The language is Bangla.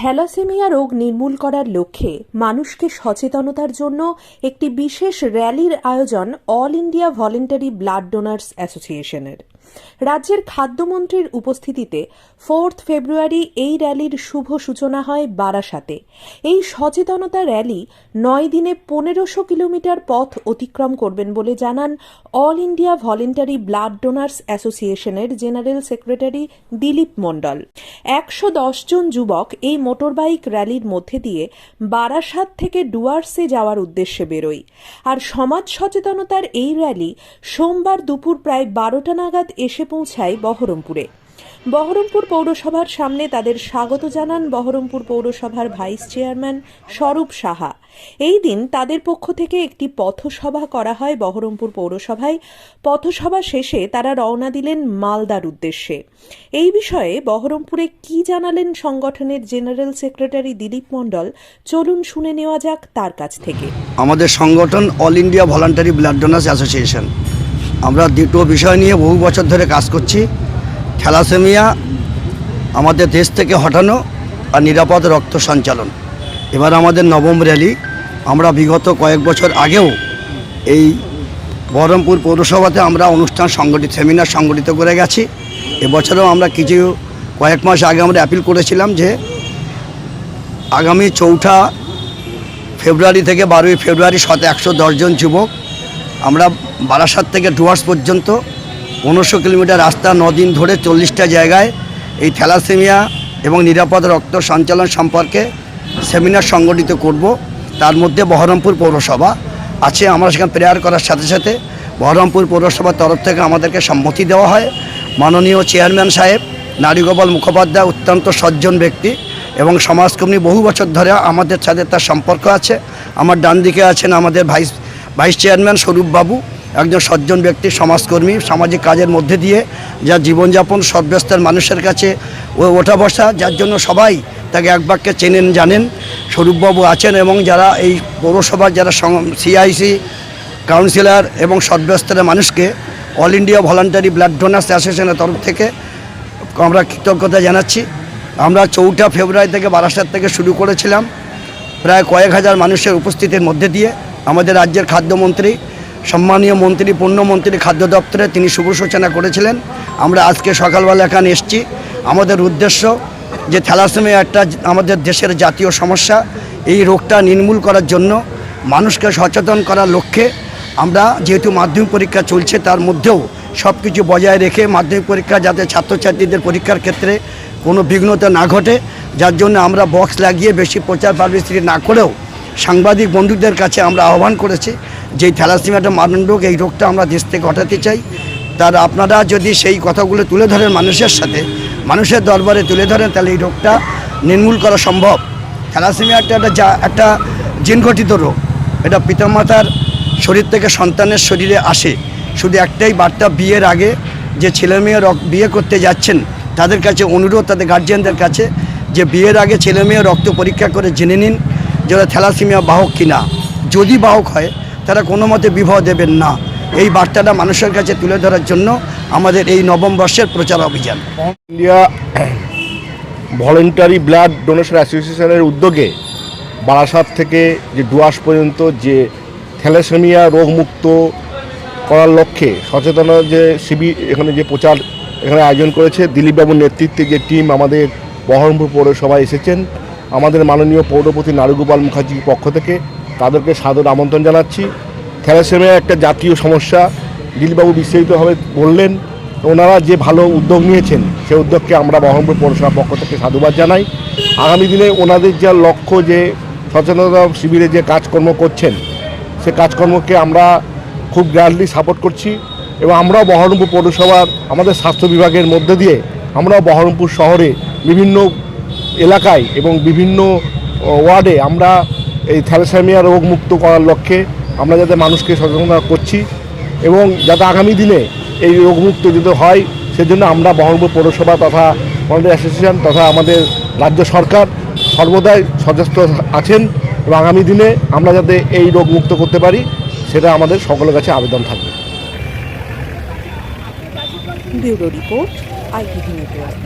থ্যালাসেমিয়া রোগ নির্মূল করার লক্ষ্যে মানুষকে সচেতনতার জন্য একটি বিশেষ র্যালির আয়োজন All India voluntary blood donors অ্যাসোসিয়েশনের। রাজ্যের খাদ্যমন্ত্রীর উপস্থিতিতে ফোর্থ ফেব্রুয়ারি এই র্যালির শুভ সূচনা হয় বারাসাতে। এই সচেতনতা র্যালি নয় দিনে পনেরোশো কিলোমিটার পথ অতিক্রম করবেন বলে জানান all India voluntary blood donors অ্যাসোসিয়েশনের জেনারেল সেক্রেটারি দিলীপ মণ্ডল। একশো জন যুবক এই মোটরবাইক র্যালির মধ্যে দিয়ে বারাসাত থেকে ডুয়ার্সে যাওয়ার উদ্দেশ্যে বেরোয় আর সমাজ সচেতনতার এই র্যালি সোমবার দুপুর প্রায় বারোটা নাগাদ এসে পৌঁছায় বহরমপুরে। বহরমপুর পৌরসভার সামনে তাদের স্বাগত জানান বহরমপুর পৌরসভার ভাইস চেয়ারম্যান স্বরূপ সাহা। এই দিন তাদের পক্ষ থেকে একটি পথসভা করা হয় বহরমপুর পৌরসভায়। পথসভা শেষে তারা রওনা দিলেন মালদার উদ্দেশ্যে। এই বিষয়ে বহরমপুরে কি জানালেন সংগঠনের জেনারেল সেক্রেটারি দিলীপ মণ্ডল, চলুন শুনে নেওয়া যাক তার কাছ থেকে। আমাদের সংগঠন All India voluntary blood donors association. আমরা দুটো বিষয় নিয়ে বহু বছর ধরে কাজ করছি। থ্যালাসেমিয়া আমাদের দেশ থেকে হটানো আর নিরাপদ রক্ত সঞ্চালন। এবার আমাদের নবম র্যালি। আমরা বিগত কয়েক বছর আগেও এই বহরমপুর পৌরসভাতে আমরা অনুষ্ঠান সংগঠিত, সেমিনার সংগঠিত করে গেছি। এবছরেও আমরা কিছু কয়েক মাস আগে আমরা অ্যাপিল করেছিলাম যে আগামী চৌঠা ফেব্রুয়ারি থেকে বারোই ফেব্রুয়ারি শত একশো দশজন যুবক আমরা বারাসাত থেকে ডুয়ার্স পর্যন্ত পনেরোশো কিলোমিটার রাস্তা দিন ধরে চল্লিশটা জায়গায় এই থ্যালাসেমিয়া এবং নিরাপদ রক্ত সঞ্চালন সম্পর্কে সেমিনার সংগঠিত করব। তার মধ্যে বহরমপুর পৌরসভা আছে, আমরা সেখানে প্রেয়ার করার সাথে সাথে বহরমপুর পৌরসভার তরফ থেকে আমাদেরকে সম্মতি দেওয়া হয়। মাননীয় চেয়ারম্যান সাহেব, নারীগোপাল মুখোপাধ্যায় অত্যন্ত সজ্জন ব্যক্তি এবং সমাজকর্মী, বহু বছর ধরে আমাদের সাথে তার সম্পর্ক আছে। আমার ডান দিকে আছেন আমাদের ভাইস ভাইস চেয়ারম্যান স্বরূপবাবু। একজন সজ্জন ব্যক্তি, সমাজকর্মী, সামাজিক কাজের মধ্যে দিয়ে যা জীবনযাপন সভ্যস্তার মানুষের কাছে ও ওঠা বসা, যার জন্য সবাই তাকে এক বাক্যে চেনেন, জানেন। স্বরূপবাবু আছেন এবং যারা এই পৌরসভার যারা সিআইসি, কাউন্সিলর এবং সভ্যস্তরের মানুষকে all India voluntary blood donors অ্যাসোসিয়েশনের তরফ থেকে আমরা কৃতজ্ঞতা জানাচ্ছি। আমরা চৌঠা ফেব্রুয়ারি থেকে বারাসাত থেকে শুরু করেছিলাম। প্রায় কয়েক হাজার মানুষের উপস্থিতির মধ্যে দিয়ে আমাদের রাজ্যের খাদ্যমন্ত্রী সম্মানীয় মন্ত্রী, পূর্ণমন্ত্রী খাদ্য দপ্তরে তিনি শুভ সূচনা করেছিলেন। আমরা আজকে সকালবেলা এখানে এসছি। আমাদের উদ্দেশ্য যে থ্যালাসেমিয়া একটা আমাদের দেশের জাতীয় সমস্যা। এই রোগটা নির্মূল করার জন্য মানুষকে সচেতন করার লক্ষ্যে আমরা যেহেতু মাধ্যমিক পরীক্ষা চলছে, তার মধ্যেও সব কিছু বজায় রেখে মাধ্যমিক পরীক্ষা যাতে ছাত্রছাত্রীদের পরীক্ষার ক্ষেত্রে কোনো বিঘ্নতা না ঘটে, যার জন্য আমরা বক্স লাগিয়ে বেশি প্রচার পাবলিসিটি না করেও সাংবাদিক বন্ধুদের কাছে আমরা আহ্বান করেছি। যে থ্যালাসিমিয়াটা মারণ রোগ, এই রোগটা আমরা দেশ থেকে হটাতে চাই। তার আপনারা যদি সেই কথাগুলো তুলে ধরেন মানুষের সাথে, মানুষের দরবারে তুলে ধরেন, তাহলে এই রোগটা নির্মূল করা সম্ভব। থ্যালাসেমিয়া একটা একটা যা, একটা জিনঘটিত রোগ। এটা পিতামাতার শরীর থেকে সন্তানের শরীরে আসে। শুধু একটাই বার্তা, বিয়ের আগে যে ছেলে মেয়ে রক- বিয়ে করতে যাচ্ছেন, তাদের কাছে অনুরোধ, তাদের গার্জিয়ানদের কাছে যে বিয়ের আগে ছেলে মেয়ে রক্ত পরীক্ষা করে জেনে নিন যারা থ্যালাসিমিয়া বাহক কিনা। যদি বাহক হয় তারা কোনো মতে বিবাহ দেবেন না। এই বার্তাটা মানুষের কাছে তুলে ধরার জন্য আমাদের এই নবম বর্ষের প্রচার অভিযান। ইন্ডিয়া ভলেন্টারি ব্লাড ডোনেশন অ্যাসোসিয়েশনের উদ্যোগে বারাসাত থেকে যে ডুয়াস পর্যন্ত যে থ্যালাসেমিয়া রোগমুক্ত করার লক্ষ্যে সচেতনতা যে শিবির এখানে যে প্রচার এখানে আয়োজন করেছে, দিলীপবাবুর নেতৃত্বে যে টিম আমাদের বহরমপুর পৌরসভায় এসেছেন, আমাদের মাননীয় পৌরপতি নারুগোপাল মুখার্জির পক্ষ থেকে তাদেরকে সাদর আমন্ত্রণ জানাচ্ছি। থ্যালাসেমিয়া একটা জাতীয় সমস্যা। দিলীপবাবু বিস্তারিতভাবে বললেন, ওনারা যে ভালো উদ্যোগ নিয়েছেন সেই উদ্যোগকে আমরা বহরমপুর পৌরসভার পক্ষ থেকে সাধুবাদ জানাই। আগামী দিনে ওনাদের যা লক্ষ্য যে সচেতনতা শিবিরে যে কাজকর্ম করছেন, সে কাজকর্মকে আমরা খুব গ্র্যান্ডলি সাপোর্ট করছি এবং আমরাও বহরমপুর পৌরসভার, আমাদের স্বাস্থ্য বিভাগের মধ্যে দিয়ে আমরাও বহরমপুর শহরে বিভিন্ন এলাকায় এবং বিভিন্ন ওয়ার্ডে আমরা এই থ্যালাসেমিয়া রোগ মুক্ত করার লক্ষ্যে আমরা যাতে মানুষকে সচেতনতা করছি এবং যাতে আগামী দিনে এই রোগমুক্ত যদি হয়, সেজন্য আমরা বহরমপুর পৌরসভা তথা আমাদের অ্যাসোসিয়েশন তথা আমাদের রাজ্য সরকার সর্বদাই সচেষ্ট আছেন এবং আগামী দিনে আমরা যাতে এই রোগ মুক্ত করতে পারি, সেটা আমাদের সকলের কাছে আবেদন থাকবে। Bureau report network